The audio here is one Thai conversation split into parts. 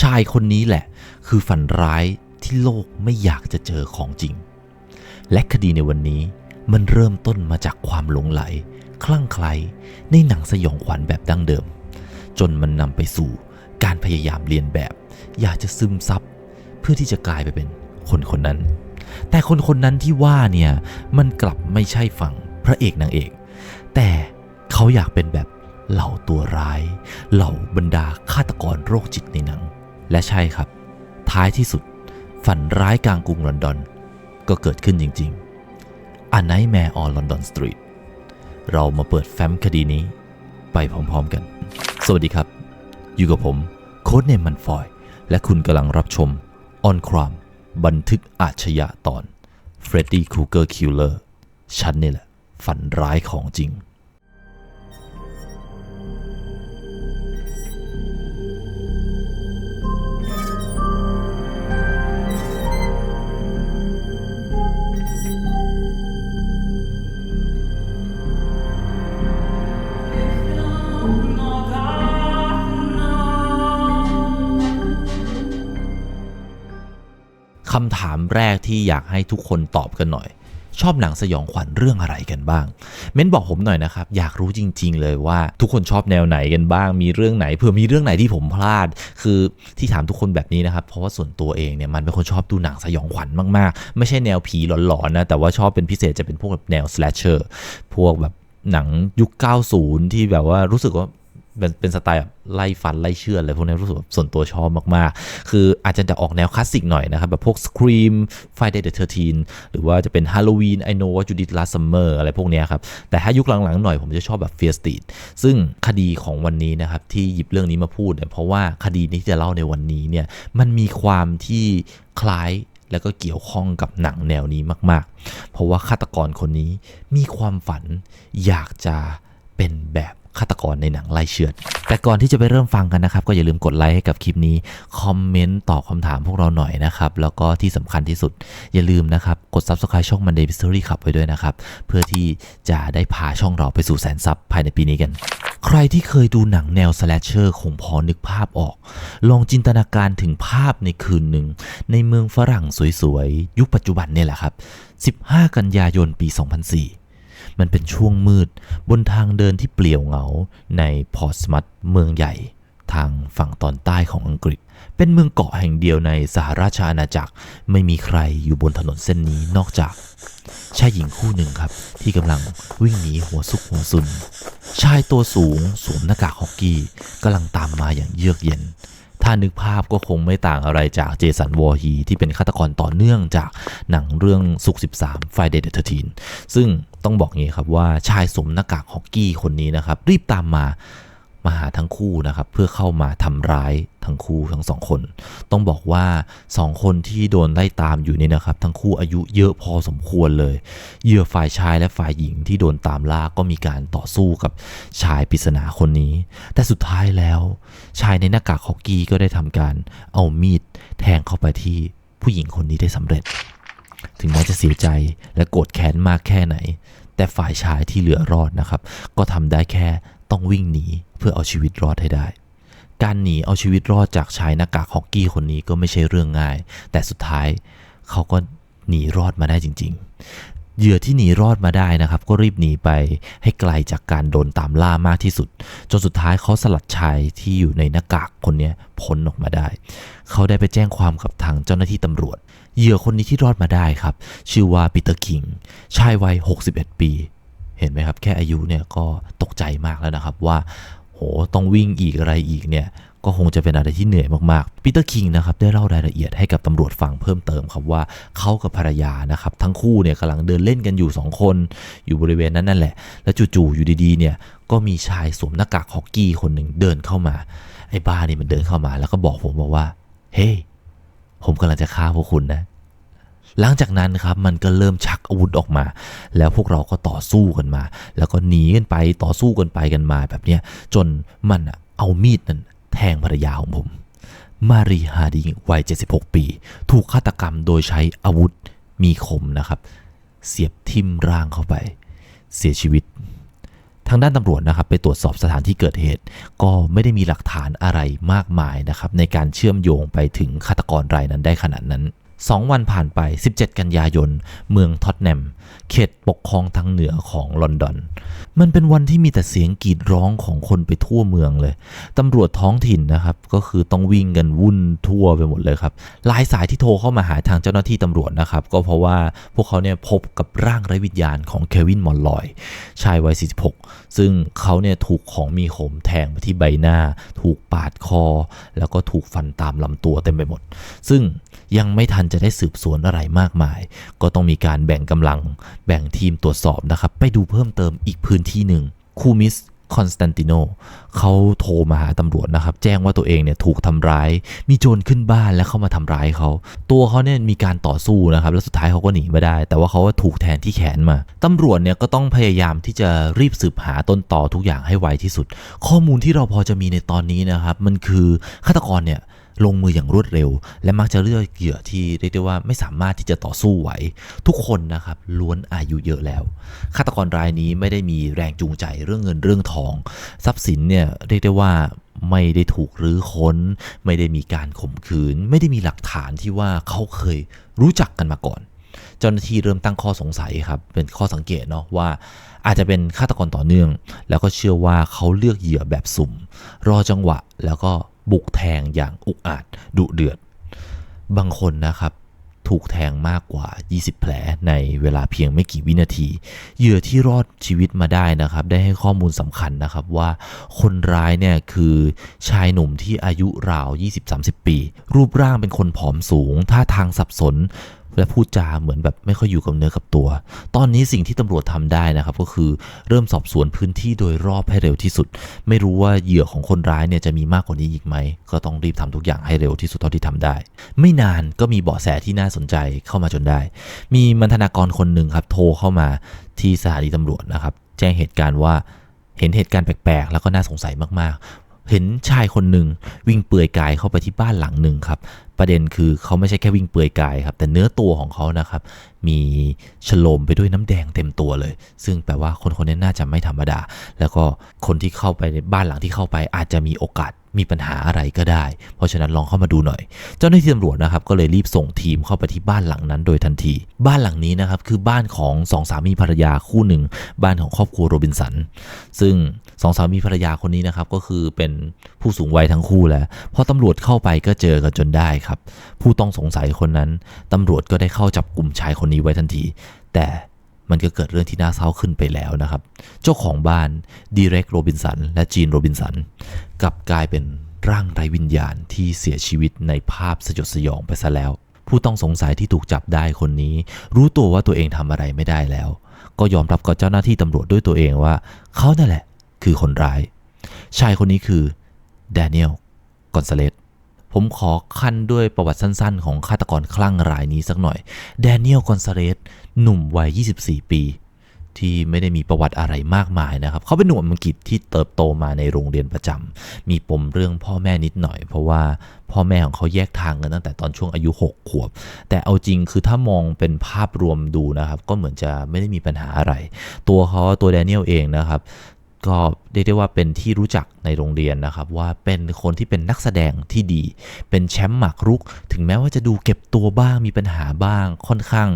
ชายคนนี้แหละ คือฝันร้ายที่โลกไม่อยากจะเจอของจริง และคดีในวันนี้มันเริ่มต้นมาจากความหลงไหล คลั่งไคล้ในหนังสยองขวัญแบบดั้งเดิม จนมันนำไปสู่การพยายามเรียนแบบ อยากจะซึมซับเพื่อที่จะกลายไปเป็นคนคนนั้น แต่คนคนนั้นที่ว่าเนี่ยมันกลับไม่ใช่ฝั่งพระเอกนางเอก แต่เขาอยากเป็นแบบเหล่าตัวร้าย เหล่าบรรดาฆาตกรโรคจิตในหนัง และใช่ครับ ท้ายที่สุด ฝันร้ายกลางกรุงลอนดอน ก็เกิดขึ้นจริงๆ A Nightmare on London Street เรามาเปิดแฟ้มคดีนี้ ไปพร้อมๆกัน สวัสดีครับ อยู่กับผมโค้ดเนมมันฟอย และคุณกำลังรับชม On Crime บันทึกอาชญาตอน Freddy Krueger Killer ฉันนี่แหละ ฝันร้ายของจริง คำถามแรกที่อยากให้ทุกคนตอบกันหน่อย ชอบหนังสยองขวัญเรื่องอะไรกันบ้าง เม้นบอกผมหน่อยนะครับ อยากรู้จริง ๆ เลยว่าทุกคนชอบแนวไหนกันบ้าง มีเรื่องไหนเผื่อมีเรื่องไหนที่ผมพลาด คือที่ถามทุกคนแบบนี้นะครับ เพราะว่าส่วนตัวเองเนี่ยมันเป็นคนชอบดูหนังสยองขวัญมากๆ ไม่ใช่แนวผีหลอนๆนะแต่ว่าชอบเป็นพิเศษจะเป็นพวกแบบแนว slasher พวกแบบหนังยุค 90 ที่แบบว่ารู้สึกว่า เป็นเป็นสไตล์แบบไล่ฟันไล่เชื่อดอะไรพวกนี้รู้สึกส่วนตัวชอบมากๆ คืออาจจะออกแนวคลาสสิกหน่อยนะครับ แบบพวก Scream Friday the 13 หรือว่าจะเป็น Halloween I know what you did last summer อะไรพวกนี้ครับ แต่ถ้ายุคหลังๆหน่อยผมจะชอบแบบ Fear Street ซึ่งคดีของวันนี้นะครับ ที่หยิบเรื่องนี้มาพูดเนี่ยเพราะว่าคดีนี้ที่จะเล่าในวันนี้เนี่ยมันมีความที่คล้ายแล้วก็เกี่ยวข้องกับหนังแนวนี้มาก ๆ เพราะว่าฆาตกรคนนี้มีความฝันอยากจะเป็นแบบ ฆาตกรในหนังไล่เชือด แต่ก่อนที่จะไปเริ่มฟังกันนะครับ ก็อย่าลืมกดไลค์ให้กับคลิปนี้ คอมเมนต์ตอบคำถามพวกเราหน่อยนะครับ แล้วก็ที่สำคัญที่สุด อย่าลืมนะครับ กด Subscribe ช่อง Monday Mystery ขับไว้ด้วยนะครับ เพื่อที่จะได้พาช่องเราไปสู่แสนซับภายในปีนี้กัน ใครที่เคยดูหนังแนวสแลชเชอร์คงพอนึกภาพออก ลองจินตนาการถึงภาพในคืนหนึ่ง ในเมืองฝรั่งสวยๆยุคปัจจุบันเนี่ยแหละครับ 15 กันยายนปี 2004 มันเป็นช่วงมืด บนทางเดินที่เปลี่ยวเหงาในพอร์ตสมัตเมืองใหญ่ ทางฝั่งตอนใต้ของอังกฤษ เป็นเมืองเกาะแห่งเดียวในสหราชอาณาจักร ไม่มีใครอยู่บนถนนเส้นนี้นอกจาก ชายหญิงคู่หนึ่งครับ ที่กำลังวิ่งหนีหัวซุกหัวซุน ชายตัวสูงสวมหน้ากากฮอกกี้กำลังตามมาอย่างเยือกเย็น ถ้านึกภาพก็คงไม่ต่างอะไรจากเจสันวอร์ฮีที่เป็นฆาตกรต่อเนื่องจากหนังเรื่องสุก13 Friday the 13 ซึ่งต้องบอกงี้ครับว่าชายสวมหน้ากากฮอกกี้คนนี้นะครับ รีบตามมามาหาทั้งคู่นะครับ เพื่อเข้ามาทำร้าย ทั้งคู่ทั้งสองคน ต้องบอกว่าสองคนที่โดนไล่ตามอยู่นี่นะครับ ทั้งคู่อายุเยอะพอสมควรเลยเหยื่อฝ่ายชายและฝ่ายหญิงที่โดนตามล่าก็มีการต่อสู้กับชายปริศนาคนนี้ แต่สุดท้ายแล้ว ชายในหน้ากากฮอกกี้ก็ได้ทำการเอามีดแทงเข้าไปที่ผู้หญิงคนนี้ได้สำเร็จ ถึงแม้จะเสียใจและโกรธแค้นมากแค่ไหน แต่ฝ่ายชายที่เหลือรอดนะครับ ก็ทำได้แค่ต้องวิ่งหนีเพื่อเอาชีวิตรอดให้ได้ การหนีเอาชีวิตรอดจากชายหน้ากากฮอกกี้คนนี้ก็ไม่ใช่เรื่องง่าย แต่สุดท้ายเขาก็หนีรอดมาได้จริง ๆ เหยื่อที่หนีรอดมาได้นะครับ ก็รีบหนีไปให้ไกลจากการโดนตามล่ามากที่สุด จนสุดท้ายเขาสลัดชายที่อยู่ในหน้ากากคนนี้พ้นออกมาได้ เขาได้ไปแจ้งความกับทางเจ้าหน้าที่ตำรวจ เหยื่อคนนี้ที่รอดมาได้ครับ ชื่อว่าปีเตอร์คิง ชายวัย 61 ปี เห็นไหมครับ แค่อายุเนี่ยก็ตกใจมากแล้วนะครับว่า โหต้องวิ่งอีกอะไรอีกเนี่ยก็คงจะเป็นอะไรที่เหนื่อยมากๆปีเตอร์คิงนะครับได้เล่ารายละเอียดให้กับตำรวจฟังเพิ่มเติมครับว่าเขากับภรรยานะครับทั้งคู่เนี่ยกำลังเดินเล่นกันอยู่ 2 คน อยู่บริเวณนั้นนั่นแหละ แล้วจู่ๆอยู่ดีๆเนี่ยก็มีชายสวมหน้ากากฮอกกี้คนหนึ่งเดินเข้ามา ไอ้บ้านี่มันเดินเข้ามา แล้วก็บอกผมบอกว่า เฮ้ hey, ผมกำลังจะฆ่าพวกคุณนะ หลังจากนั้นครับมันก็เริ่มชักอาวุธออกมา แล้วพวกเราก็ต่อสู้กันมา แล้วก็หนีกันไปต่อสู้กันไปกันมาแบบเนี้ยจนมันเอามีดนั้นแทงภรรยาของผม มารีฮาร์ดิงวัย 76 ปี ถูกฆาตกรรมโดยใช้อาวุธมีคมนะครับ เสียบทิ่มร่างเข้าไป เสียชีวิตทางด้านตำรวจนะครับไปตรวจสอบสถานที่เกิดเหตุ ก็ไม่ได้มีหลักฐานอะไรมากมายนะครับในการเชื่อมโยงไปถึงฆาตกรรายนั้นได้ขนาดนั้น 2 วันผ่านไป 17 กันยายน เมืองท็อตแนม เขตปกครองทางเหนือของลอนดอน มันเป็นวันที่มีแต่เสียงกรีดร้องของคนไปทั่วเมืองเลย ตำรวจท้องถิ่นนะครับ ก็คือต้องวิ่งกันวุ่นทั่วไปหมดเลยครับหลายสายที่โทรเข้ามาหาทางเจ้าหน้าที่ตำรวจนะครับ ก็เพราะว่าพวกเขาเนี่ยพบกับร่างไร้วิญญาณของเควินมอนลอย ชายวัย 46 ซึ่งเขาเนี่ยถูกของมีคมแทงไปที่ใบหน้า ถูกปาดคอ แล้วก็ถูกฟันตามลำตัวเต็มไปหมด ซึ่ง ยังไม่ทันจะได้สืบสวนอะไรมากมาย ก็ต้องมีการแบ่งกำลังแบ่งทีมตรวจสอบนะครับ ไปดูเพิ่มเติมอีกพื้นที่หนึ่งคูมิสคอนสแตนติโนเขาโทรมาหาตำรวจนะครับ แจ้งว่าตัวเองเนี่ยถูกทำร้าย มีโจรขึ้นบ้านและเข้ามาทำร้ายเขา ตัวเขาเนี่ยมีการต่อสู้นะครับ แล้วสุดท้ายเขาก็หนีมาได้ แต่ว่าเขาว่าถูกแทนที่แขนมาตำรวจเนี่ยก็ต้องพยายามที่จะรีบสืบหาต้นต่อทุกอย่างให้ไวที่สุด ข้อมูลที่เราพอจะมีในตอนนี้นะครับ มันคือฆาตกรเนี่ย ลงมืออย่างรวดเร็ว และมักจะเลือกเหยื่อที่เรียกได้ว่าไม่สามารถที่จะต่อสู้ไหว ทุกคนนะครับล้วนอายุเยอะแล้วฆาตกรรายนี้ไม่ได้มีแรงจูงใจเรื่องเงินเรื่องทอง ทรัพย์สินเนี่ยเรียกได้ว่าไม่ได้ถูกรื้อค้น ไม่ได้มีการข่มขืน ไม่ได้มีหลักฐานที่ว่าเขาเคยรู้จักกันมาก่อน เจ้าหน้าที่เริ่มตั้งข้อสงสัยครับ เป็นข้อสังเกตเนาะว่าอาจจะเป็นฆาตกรต่อเนื่อง แล้วก็เชื่อว่าเขาเลือกเหยื่อแบบสุ่ม รอจังหวะแล้วก็ บุกแทงอย่างอุกอาจดุเดือด บางคนนะครับถูกแทงมากกว่า 20 แผลในเวลาเพียงไม่กี่วินาที เหยื่อที่รอดชีวิตมาได้นะครับ ได้ให้ข้อมูลสำคัญนะครับว่าคนร้ายเนี่ยคือชายหนุ่มที่อายุราว 20-30 ปี รูปร่างเป็นคนผอมสูง ท่าทางสับสน และพูดจาเหมือนแบบไม่ค่อยอยู่กับเนื้อกับตัว ตอนนี้สิ่งที่ตำรวจทำได้นะครับ ก็คือเริ่มสอบสวนพื้นที่โดยรอบให้เร็วที่สุด ไม่รู้ว่าเหยื่อของคนร้ายเนี่ยจะมีมากกว่านี้อีกไหม ก็ต้องรีบทำทุกอย่างให้เร็วที่สุดเท่าที่ทำได้ ไม่นานก็มีเบาะแสที่น่าสนใจเข้ามาจนได้ มีมันธนากรคนหนึ่งครับโทรเข้ามาที่สถานีตำรวจนะครับ แจ้งเหตุการณ์ว่าเห็นเหตุการณ์แปลกๆ แล้วก็น่าสงสัยมากๆ เห็นชายคนหนึ่งวิ่งเปลือยกายเข้าไปที่บ้านหลังหนึ่งครับ ประเด็นคือเขาไม่ใช่แค่วิ่งเปลือยกายครับ แต่เนื้อตัวของเขานะครับ มีฉโลมไปด้วยน้ำแดงเต็มตัวเลย ซึ่งแปลว่าคนคนนี้น่าจะไม่ธรรมดา แล้วก็คนที่เข้าไปในบ้านหลังที่เข้าไปอาจจะมีโอกาสมีปัญหาอะไรก็ได้ เพราะฉะนั้นลองเข้ามาดูหน่อย เจ้าหน้าที่ตำรวจนะครับก็เลยรีบส่งทีมเข้าไปที่บ้านหลังนั้นโดยทันที บ้านหลังนี้นะครับคือบ้านของสองสามีภรรยาคู่หนึ่ง บ้านของครอบครัวโรบินสัน ซึ่ง สองสามีภรรยาคนนี้นะครับก็คือเป็นผู้สูงวัยทั้งคู่แล้วพอตำรวจเข้าไปก็เจอกันจนได้ครับ ผู้ต้องสงสัยคนนั้นตำรวจก็ได้เข้าจับกลุ่มชายคนนี้ไว้ทันที แต่มันก็เกิดเรื่องที่น่าเศร้าขึ้นไปแล้วนะครับ เจ้าของบ้านดีเร็กโรบินสันและจีนโรบินสันกลับกลายเป็นร่างไร้วิญญาณที่เสียชีวิตในภาพสยดสยองไปซะแล้ว ผู้ต้องสงสัยที่ถูกจับได้คนนี้ รู้ตัวว่าตัวเองทำอะไรไม่ได้แล้ว ก็ยอมรับกับเจ้าหน้าที่ตำรวจด้วยตัวเองว่า เขานั่นแหละ คือคนร้าย ชายคนนี้คือแดเนียลกอนซาเลสผมขอขั้นด้วยประวัติสั้นๆ ของฆาตกรคลั่งรายนี้สักหน่อย แดเนียลกอนซาเลสหนุ่มวัย 24 ปี ที่ไม่ได้มีประวัติอะไรมากมายนะครับ เขาเป็นหนุ่มอังกฤษที่เติบโตมาในโรงเรียนประจำมีปมเรื่องพ่อแม่นิดหน่อย เพราะว่าพ่อแม่ของเขาแยกทางกันตั้งแต่ตอนช่วงอายุ 6 ขวบ แต่เอาจริงคือถ้ามองเป็นภาพรวมดูนะครับ ก็เหมือนจะไม่ได้มีปัญหาอะไร ตัวเขาตัวแดเนียลเองนะครับ ก็เรียกได้ว่าเป็นที่รู้จักในโรงเรียนนะครับ ว่าเป็นคนที่เป็นนักแสดงที่ดี เป็นแชมป์หมากรุก ถึงแม้ว่าจะดูเก็บตัวบ้างมีปัญหาบ้าง ค่อนข้าง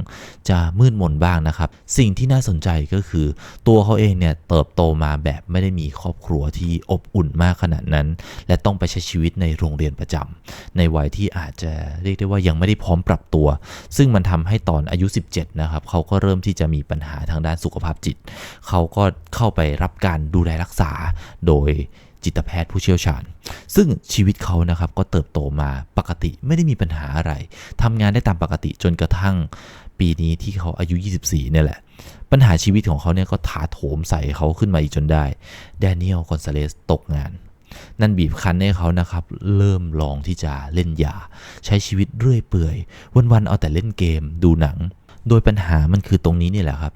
จะมืดมนบ้างนะครับ สิ่งที่น่าสนใจก็คือ ตัวเขาเองเนี่ยเติบโตมาแบบไม่ได้มีครอบครัวที่อบอุ่นมากขนาดนั้น และต้องไปใช้ชีวิตในโรงเรียนประจำในวัยที่อาจจะเรียกได้ว่ายังไม่ได้พร้อมปรับตัว ซึ่งมันทำให้ตอนอายุ 17นะครับเขาก็เริ่มที่จะมีปัญหาทางด้านสุขภาพจิต เขาก็เข้าไปรับการดูแลรักษาโดยจิตแพทย์ผู้เชี่ยวชาญ ซึ่งชีวิตเขานะครับก็เติบโตมาปกติไม่ได้มีปัญหาอะไรทำงานได้ตามปกติจนกระทั่งปีนี้ที่เขาอายุ 24 เนี่ยแหละ ปัญหาชีวิตของเขาเนี่ยก็ถาโถมใส่เขาขึ้นมาอีกจนได้แดเนียลคอนซาเลสตกงาน นั่นบีบคั้นให้เขานะครับ เริ่มลองที่จะเล่นยา ใช้ชีวิตเรื่อยเปื่อย วันๆเอาแต่เล่นเกมดูหนัง โดยปัญหามันคือตรงนี้นี่แหละครับ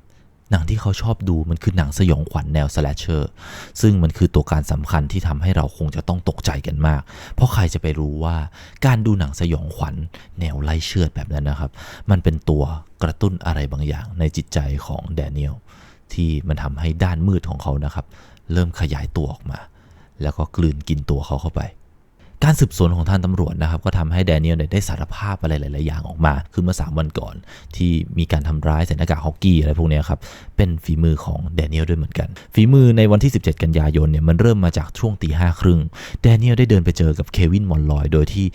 หนังที่เขาชอบดูมันคือหนังสยองขวัญแนวสแลชเชอร์ซึ่งมันคือตัวการสำคัญที่ทำให้เราคงจะต้องตกใจกันมาก เพราะใครจะไปรู้ว่าการดูหนังสยองขวัญแนวไล่เชือดแบบนั้นนะครับ มันเป็นตัวกระตุ้นอะไรบางอย่างในจิตใจของแดเนียลที่มันทำให้ด้านมืดของเขานะครับ เริ่มขยายตัวออกมา แล้วก็กลืนกินตัวเขาเข้าไป การสืบสวนของทางตำรวจนะครับก็ทำให้แดเนียลได้สารภาพอะไรหลาย ๆ อย่างออกมา คือเมื่อ3วันก่อน ที่มีการทำร้ายใส่หน้ากากฮอกกี้อะไรพวกนี้ครับ เป็นฝีมือของแดเนียลด้วยเหมือนกัน ฝีมือในวันที่ 17 กันยายนเนี่ยมันเริ่มมาจากช่วงตีห้าครึ่งแดเนียลได้เดินไปเจอกับเควินมอนลอย โดยที่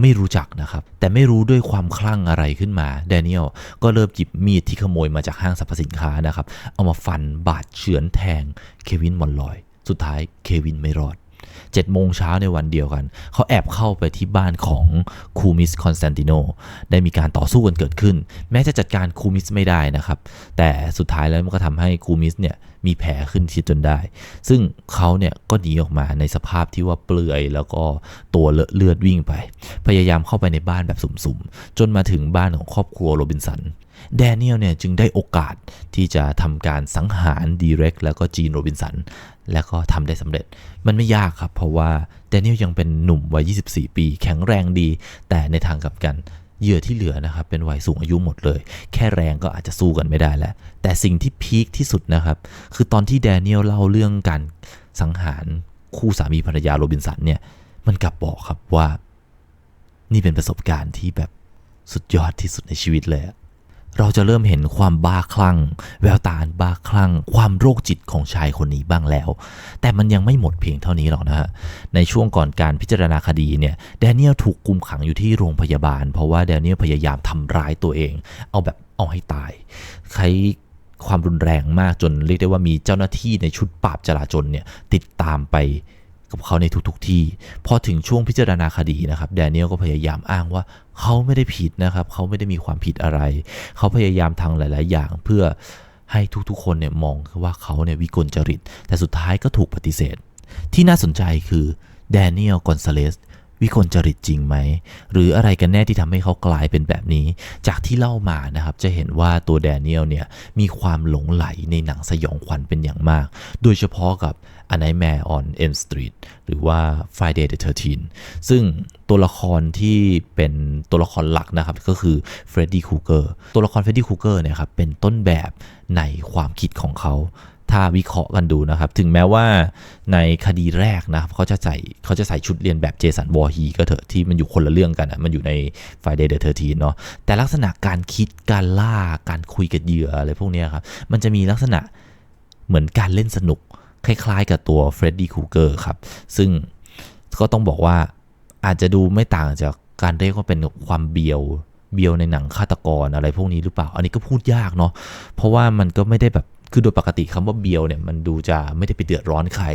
ไม่รู้จักนะครับ แต่ไม่รู้ด้วยความคลั่งอะไรขึ้นมาแดเนียลก็เริ่มหยิบมีดที่ขโมยมาจากห้างสรรพสินค้านะครับ เอามาฟันบาดเฉือนแทงเควินมอนลอย สุดท้ายเควินไม่รอด 7โมงเช้าในวันเดียวกัน เขาแอบเข้าไปที่บ้านของคูมิสคอนสแตนติโนได้มีการต่อสู้กันเกิดขึ้น แม้จะจัดการคูมิสไม่ได้นะครับ แต่สุดท้ายแล้วมันก็ทำให้คูมิสเนี่ยมีแผลขึ้นที่จนได้ ซึ่งเขาเนี่ยก็หนีออกมาในสภาพที่ว่าเปลือยแล้วก็ตัวเลอะเลือดวิ่งไป พยายามเข้าไปในบ้านแบบสุ่มๆ จนมาถึงบ้านของครอบครัวโรบินสัน แดเนียลเนี่ยจึงได้โอกาสที่จะทำการสังหารดีเร็กแล้วก็จีนโรบินสัน แล้วก็ทำได้สำเร็จ มันไม่ยากครับ เพราะว่าแดเนียลยังเป็นหนุ่มวัย 24 ปี แข็งแรงดี แต่ในทางกลับกันเหยื่อที่เหลือนะครับเป็นวัยสูงอายุหมดเลย แค่แรงก็อาจจะสู้กันไม่ได้แล้ว แต่สิ่งที่พีคที่สุดนะครับ คือตอนที่แดเนียลเล่าเรื่องการสังหารคู่สามีภรรยาโรบินสันเนี่ยมันกลับบอกครับว่า นี่เป็นประสบการณ์ที่แบบสุดยอดที่สุดในชีวิตเลยอะ เราจะเริ่มเห็นความบ้าคลั่ง แววตาบ้าคลั่ง ความโรคจิตของชายคนนี้บ้างแล้ว แต่มันยังไม่หมดเพียงเท่านี้หรอกนะฮะ ในช่วงก่อนการพิจารณาคดีเนี่ยแดเนียลถูกกุมขังอยู่ที่โรงพยาบาล เพราะว่าแดเนียลพยายามทำร้ายตัวเอง เอาแบบเอาให้ตายใช้ความรุนแรงมากจนเรียกได้ว่ามีเจ้าหน้าที่ในชุดปราบจราจรเนี่ยติดตามไป กับเขาในทุกๆทที่ พอถึงช่วงพิจารณาคดีนะครับแดเนียลก็พยายามอ้างว่าเขาไม่ได้ผิดนะครับเขาไม่ได้มีความผิดอะไร เขาพยายามทางหลาย ๆ อย่างเพื่อให้ทุกๆคนเนี่ยมองว่าเขาเนี่ยวิกลจริต แต่สุดท้ายก็ถูกปฏิเสธ ที่น่าสนใจคือแดเนียลกอนซาเลส วิกลจริตจริงไหม หรืออะไรกันแน่ที่ทำให้เขากลายเป็นแบบนี้ จากที่เล่ามานะครับจะเห็นว่าตัวแดเนียลเนี่ยมีความหลงไหลในหนังสยองขวัญเป็นอย่างมาก โดยเฉพาะกับ A Nightmare on Elm Street หรือว่า Friday the 13 ซึ่งตัวละครที่เป็นตัวละครหลักนะครับก็คือเฟรดดี้คูเกอร์ตัวละครเฟรดดี้คูเกอร์เนี่ยครับเป็นต้นแบบในความคิดของเขา ถ้าวิเคราะห์กันดูนะครับ ถึงแม้ว่าในคดีแรกนะครับเขาจะใส่เขาจะใส่ชุดเรียนแบบเจสันวอร์ฮีก็เถอะที่มันอยู่คนละเรื่องกันอะมันอยู่ใน Friday the 13เนาะแต่ลักษณะการคิดการล่าการคุยกับเหยื่ออะไรพวกนี้ครับมันจะมีลักษณะเหมือนการเล่นสนุกคล้ายๆกับตัวเฟรดดี้คูเกอร์ครับ ซึ่งก็ต้องบอกว่าอาจจะดูไม่ต่างจากการเรียกว่าเป็นความเบียวเบียวในหนังฆาตกรอะไรพวกนี้หรือเปล่า อันนี้ก็พูดยากเนาะเพราะว่ามันก็ไม่ได้แบบ คือโดยปกติคำว่าเบียวเนี่ยมันดูจะไม่ได้ไปเดือดร้อนใคร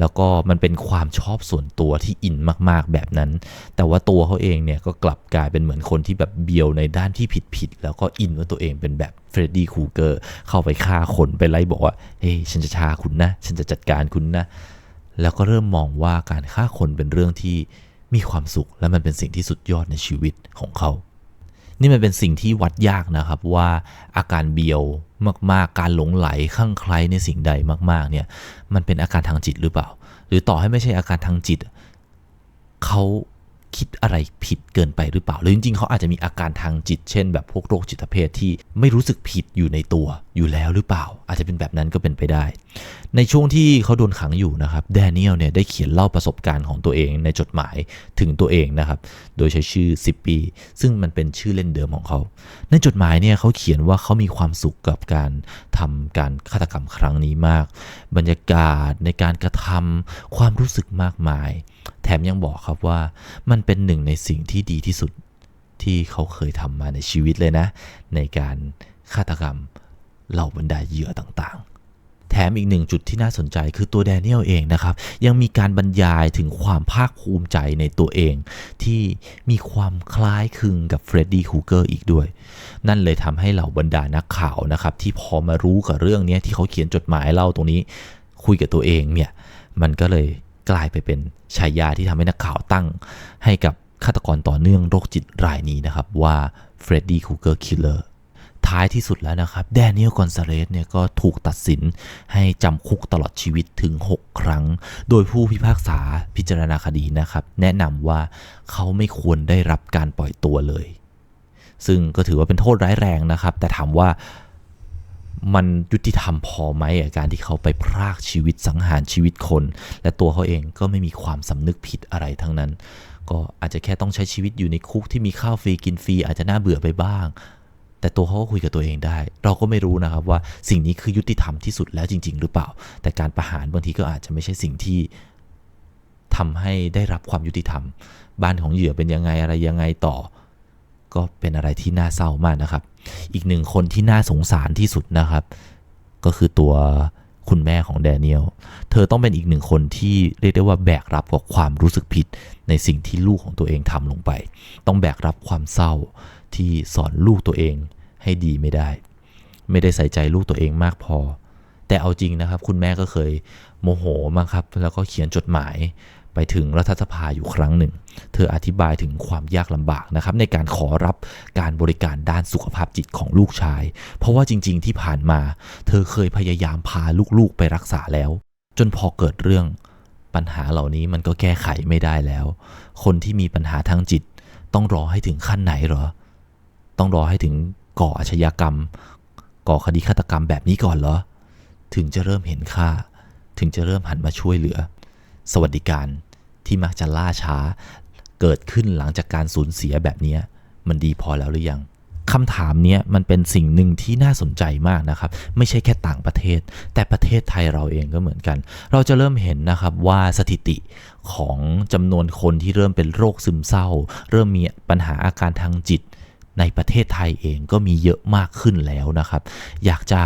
แล้วก็มันเป็นความชอบส่วนตัวที่อินมากๆแบบนั้น แต่ว่าตัวเขาเองเนี่ยก็กลับกลายเป็นเหมือนคนที่แบบเบียวในด้านที่ผิดๆแล้วก็อินว่าตัวเองเป็นแบบเฟรดดี้คูเกอร์เข้าไปฆ่าคนไปไล่บอกว่าเฮ้ยฉันจะชาคุณนะ ฉันจะจัดการคุณนะ แล้วก็เริ่มมองว่าการฆ่าคนเป็นเรื่องที่มีความสุขและมันเป็นสิ่งที่สุดยอดในชีวิตของเขา นี่มันเป็นสิ่งที่วัดยากนะครับว่าอาการเบียวมากๆ การหลงไหลข้างใครในสิ่งใดมาก ๆ เนี่ย มันเป็นอาการทางจิตหรือเปล่า หรือต่อให้ไม่ใช่อาการทางจิตเขา คิดอะไรผิดเกินไปหรือเปล่าหรือจริงๆเขาอาจจะมีอาการทางจิต เช่น แบบพวกโรคจิตเภทที่ไม่รู้สึกผิดอยู่ในตัวอยู่แล้วหรือเปล่า อาจจะเป็นแบบนั้นก็เป็นไปได้ ในช่วงที่เขาโดนขังอยู่นะครับแดเนียลเนี่ยได้เขียนเล่าประสบการณ์ของตัวเองในจดหมายถึงตัวเองนะครับ โดยใช้ชื่อ 10 ปี ซึ่งมันเป็นชื่อเล่นเดิมของเขา ในจดหมายเนี่ยเขาเขียนว่าเขามีความสุขกับการทำการฆาตกรรมครั้งนี้มาก บรรยากาศในการกระทำความรู้สึกมากมาย แถมยังบอกครับว่ามันเป็นหนึ่งในสิ่งที่ดีที่สุดที่เขาเคยทำมาในชีวิตเลยนะ ในการฆาตกรรมเหล่าบรรดาเหยื่อต่างๆ แถมอีกหนึ่งจุดที่น่าสนใจคือตัวแดเนียลเองนะครับ ยังมีการบรรยายถึงความภาคภูมิใจในตัวเอง ที่มีความคล้ายคลึงกับเฟรดดี้คูเกอร์อีกด้วย นั่นเลยทำให้เหล่าบรรดานักข่าวนะครับ ที่พอมารู้กับเรื่องนี้ที่เขาเขียนจดหมายเล่าตรงนี้ คุยกับตัวเองเนี่ยมันก็เลย กลายไปเป็นฉายาที่ทำให้นักข่าวตั้ง ให้กับฆาตกรต่อเนื่องโรคจิตรายนี้นะครับว่าเฟรดดี้คูเกอร์คิลเลอร์ท้ายที่สุดแล้วนะครับแดเนียลกอนซาเลสเนี่ยก็ถูกตัดสินให้จำคุกตลอดชีวิตถึง 6 ครั้ง โดยผู้พิพากษาพิจารณาคดีนะครับ แนะนำว่าเขาไม่ควรได้รับการปล่อยตัวเลย ซึ่งก็ถือว่าเป็นโทษร้ายแรงนะครับ แต่ถามว่า มันยุติธรรมพอไหมกับการที่เขาไปพรากชีวิตสังหารชีวิตคน และตัวเขาเองก็ไม่มีความสำนึกผิดอะไรทั้งนั้น ก็อาจจะแค่ต้องใช้ชีวิตอยู่ในคุกที่มีข้าวฟรีกินฟรีอาจจะน่าเบื่อไปบ้าง แต่ตัวเขาก็คุยกับตัวเองได้ เราก็ไม่รู้นะครับว่าสิ่งนี้คือยุติธรรมที่สุดแล้วจริง ๆ หรือเปล่า แต่การประหารบางทีก็อาจจะไม่ใช่สิ่งที่ทำให้ได้รับความยุติธรรม บ้านของเหยื่อเป็นยังไงอะไรยังไงต่อ ก็เป็นอะไรที่น่าเศร้ามากนะครับ อีกหนึ่งคนที่น่าสงสารที่สุดนะครับ ก็คือตัวคุณแม่ของแดเนียล เธอต้องเป็นอีกหนึ่งคนที่เรียกได้ว่าแบกรับกับความรู้สึกผิดในสิ่งที่ลูกของตัวเองทำลงไป ต้องแบกรับความเศร้าที่สอนลูกตัวเองให้ดีไม่ได้ ไม่ได้ใส่ใจลูกตัวเองมากพอ แต่เอาจริงนะครับ คุณแม่ก็เคยโมโหมากครับ แล้วก็เขียนจดหมาย ไปถึงรัฐสภาอยู่ครั้งหนึ่ง เธออธิบายถึงความยากลำบากนะครับในการขอรับการบริการด้านสุขภาพจิตของลูกชาย เพราะว่าจริง ๆ ที่ผ่านมา เธอเคยพยายามพาลูกๆไปรักษาแล้ว จนพอเกิดเรื่องปัญหาเหล่านี้มันก็แก้ไขไม่ได้แล้ว คนที่มีปัญหาทางจิต ต้องรอให้ถึงขั้นไหนเหรอ ต้องรอให้ถึงก่ออาชญากรรม ก่อคดีฆาตกรรมแบบนี้ก่อนเหรอ ถึงจะเริ่มเห็นค่า ถึงจะเริ่มหันมาช่วยเหลือ สวัสดิการ ที่มักจะล่าช้า เกิดขึ้นหลังจากการสูญเสียแบบนี้มันดีพอแล้วหรือยังคำถามนี้มันเป็นสิ่งหนึ่งที่น่าสนใจมากนะครับ ไม่ใช่แค่ต่างประเทศ แต่ประเทศไทยเราเองก็เหมือนกัน เราจะเริ่มเห็นนะครับว่าสถิติของจำนวนคนที่เริ่มเป็นโรคซึมเศร้า เริ่มมีปัญหาอาการทางจิต ในประเทศไทยเองก็มีเยอะมากขึ้นแล้วนะครับ อยากจะ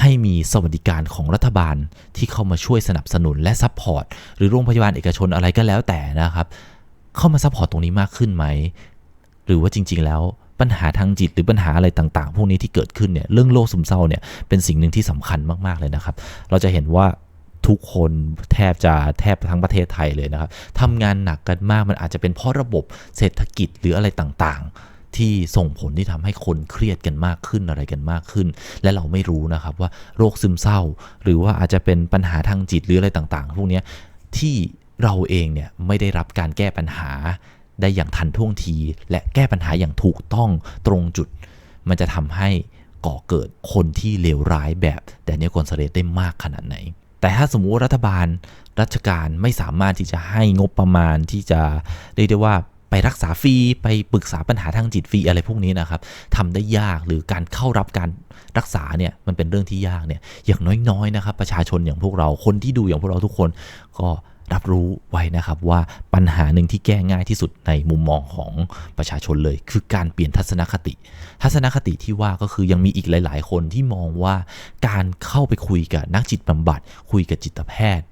ให้มีสวัสดิการของรัฐบาลที่เข้ามาช่วยสนับสนุนและซัพพอร์ตหรือโรงพยาบาลเอกชนอะไรก็แล้วแต่นะครับ เข้ามาซัพพอร์ตตรงนี้มากขึ้นไหม หรือว่าจริง ๆ แล้วปัญหาทางจิตหรือปัญหาอะไรต่าง ๆ พวกนี้ที่เกิดขึ้นเนี่ยเรื่องโรคซึมเศร้าเนี่ยเป็นสิ่งหนึ่งที่สำคัญมาก ๆ เลยนะครับ เราจะเห็นว่าทุกคนแทบจะแทบทั้งประเทศไทยเลยนะครับทำงานหนักกันมากมันอาจจะเป็นเพราะระบบเศรษฐกิจหรืออะไรต่างๆ ที่ส่งผลที่ทำให้คนเครียดกันมากขึ้นอะไรกันมากขึ้น และเราไม่รู้นะครับว่าโรคซึมเศร้า หรือว่าอาจจะเป็นปัญหาทางจิตหรืออะไรต่างๆ พวกนี้ที่เราเองเนี่ยไม่ได้รับการแก้ปัญหาได้อย่างทันท่วงที และแก้ปัญหาอย่างถูกต้องตรงจุด มันจะทำให้ก่อเกิดคนที่เลวร้ายแบบแดเนียลกอนซเลสได้มากขนาดไหน แต่ถ้าสมมุติรัฐบาลรัชการไม่สามารถที่จะให้งบประมาณที่จะเรียกได้ว่า ไปรักษาฟรีไปปรึกษาปัญหาทางจิตฟรีอะไรพวกนี้นะครับทำได้ยากหรือการเข้ารับการรักษาเนี่ยมันเป็นเรื่องที่ยากเนี่ยอย่างน้อยๆนะครับ ประชาชนอย่างพวกเราคนที่ดูอย่างพวกเราทุกคนก็รับรู้ไว้นะครับว่าปัญหาหนึ่งที่แก้ง่ายที่สุดในมุมมองของประชาชนเลย คือการเปลี่ยนทัศนคติ ทัศนคติที่ว่าก็คือยังมีอีกหลาย ๆ คนที่มองว่าการเข้าไปคุยกับนักจิตบำบัด คุยกับจิตแพทย์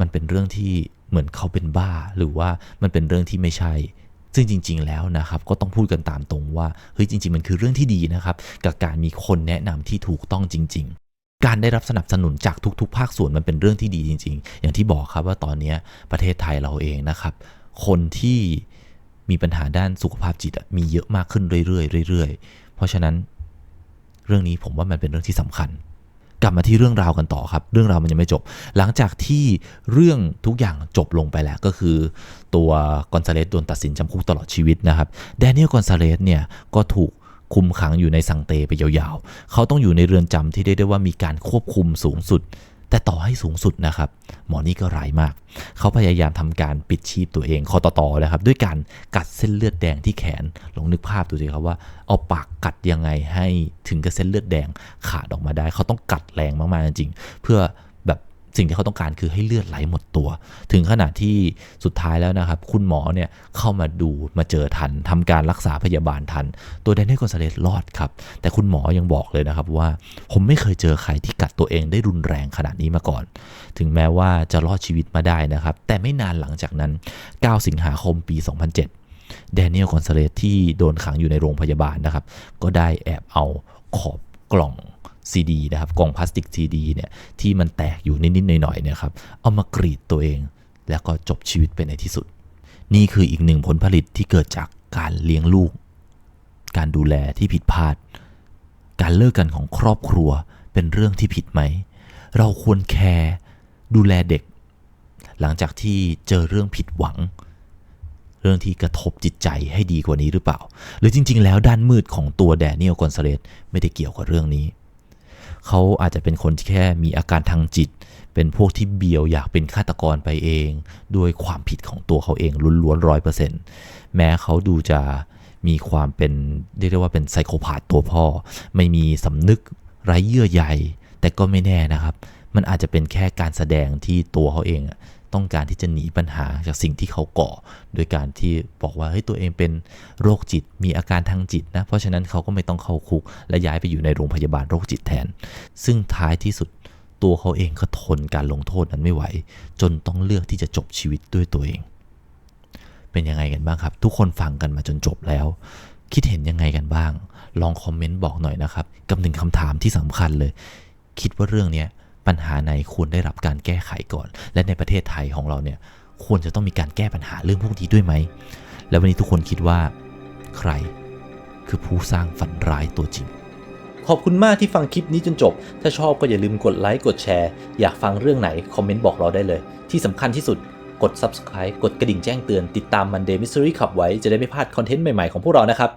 มันเป็นเรื่องที่ เหมือนเขาเป็นบ้าหรือว่ามันเป็นเรื่องที่ไม่ใช่ ซึ่งจริง ๆ แล้วนะครับ ก็ต้องพูดกันตามตรงว่าเฮ้ยจริง ๆ มันคือเรื่องที่ดีนะครับ กับการมีคนแนะนำที่ถูกต้องจริง ๆการได้รับสนับสนุนจากทุกๆ ภาคส่วนมันเป็นเรื่องที่ดีจริง ๆ อย่างที่บอกครับว่าตอนนี้ประเทศไทยเราเองนะครับ คนที่มีปัญหาด้านสุขภาพจิตมีเยอะมากขึ้นเรื่อยๆเรื่อยๆ เพราะฉะนั้นเรื่องนี้ผมว่ามันเป็นเรื่องที่สำคัญ กลับมาที่เรื่องราวกันต่อครับ เรื่องราวมันยังไม่จบ หลังจากที่เรื่องทุกอย่างจบลงไปแล้วก็คือ ตัวกอนซาเลสโดนตัดสินจำคุกตลอดชีวิตนะครับแดเนียลกอนซาเลสเนี่ยก็ถูกคุมขังอยู่ในสังเตไปยาวๆ เขาต้องอยู่ในเรือนจำที่ได้ได้ว่ามีการควบคุมสูงสุด แต่ต่อให้สูงสุดนะครับ หมอนี่ก็ร้ายมาก เขาพยายามทำการปิดชีพตัวเองคอต่อๆนะครับ ด้วยการกัดเส้นเลือดแดงที่แขนลองนึกภาพดูสิครับว่าเอาปากกัดยังไงให้ถึงกับเส้นเลือดแดงขาดออกมาได้ เขาต้องกัดแรงมากๆจริงๆเพื่อ สิ่งที่เขาต้องการคือให้เลือดไหลหมดตัว ถึงขนาดที่สุดท้ายแล้วนะครับ คุณหมอเนี่ยเข้ามาดูมาเจอทันทำการรักษาพยาบาลทัน ตัวแดนนี่กอนซาเลสรอดครับ แต่คุณหมอยังบอกเลยนะครับว่า ผมไม่เคยเจอใครที่กัดตัวเองได้รุนแรงขนาดนี้มาก่อน ถึงแม้ว่าจะรอดชีวิตมาได้นะครับ แต่ไม่นานหลังจากนั้น 9 สิงหาคมปี 2007แดเนียลกอนซาเลสที่โดนขังอยู่ในโรงพยาบาลนะครับ ก็ได้แอบเอาขอบกล่อง ซีดีนะครับกล่องพลาสติกซีดีเนี่ยที่มันแตกอยู่นิดๆหน่อยๆเนี่ยครับเอามากรีดตัวเอง แล้วก็จบชีวิตไปในที่สุด นี่คืออีกหนึ่งผลผลิตที่เกิดจากการเลี้ยงลูก การดูแลที่ผิดพลาด การเลิกกันของครอบครัวเป็นเรื่องที่ผิดไหม เราควรแคร์ดูแลเด็ก หลังจากที่เจอเรื่องผิดหวัง เรื่องที่กระทบจิตใจให้ดีกว่านี้หรือเปล่า หรือจริง ๆ แล้วด้านมืดของตัวแดเนียลกอนซาเลสไม่ได้เกี่ยวกับเรื่องนี้ เขาอาจจะเป็นคนที่แค่มีอาการทางจิต เป็นพวกที่เบียวอยากเป็นฆาตกรไปเอง ด้วยความผิดของตัวเขาเองล้วนๆร้อยเปอร์เซ็นต์แม้เขาดูจะมีความเป็นเรียกได้ว่าเป็นไซโคพาธตัวพ่อ ไม่มีสำนึกไร้เยื่อใยแต่ก็ไม่แน่นะครับ มันอาจจะเป็นแค่การแสดงที่ตัวเขาเองอะ ต้องการที่จะหนีปัญหาจากสิ่งที่เขาก่อ โดยการที่บอกว่าเฮ้ยตัวเองเป็นโรคจิตมีอาการทางจิตนะ เพราะฉะนั้นเขาก็ไม่ต้องเข้าคุก และย้ายไปอยู่ในโรงพยาบาลโรคจิตแทน ซึ่งท้ายที่สุดตัวเขาเองก็ทนการลงโทษนั้นไม่ไหว จนต้องเลือกที่จะจบชีวิตด้วยตัวเอง เป็นยังไงกันบ้างครับ ทุกคนฟังกันมาจนจบแล้ว คิดเห็นยังไงกันบ้าง ลองคอมเมนต์บอกหน่อยนะครับ กับหนึ่งคำถามที่สำคัญเลย คิดว่าเรื่องเนี้ย ปัญหาไหนควรได้รับการแก้ไขก่อน และในประเทศไทยของเราเนี่ยควรจะต้องมีการแก้ปัญหาเรื่องพวกนี้ด้วยไหม แล้ววันนี้ทุกคนคิดว่า ใครคือผู้สร้างฝันร้ายตัวจริง ขอบคุณมากที่ฟังคลิปนี้จนจบ ถ้าชอบก็อย่าลืมกดไลค์ กดแชร์ อยากฟังเรื่องไหน คอมเมนต์บอกเราได้เลย ที่สำคัญที่สุด กด Subscribe กดกระดิ่งแจ้งเตือน ติดตาม Monday Mystery Club ไว้ จะได้ไม่พลาดคอนเทนต์ใหม่ ๆ ของพวกเรานะครับ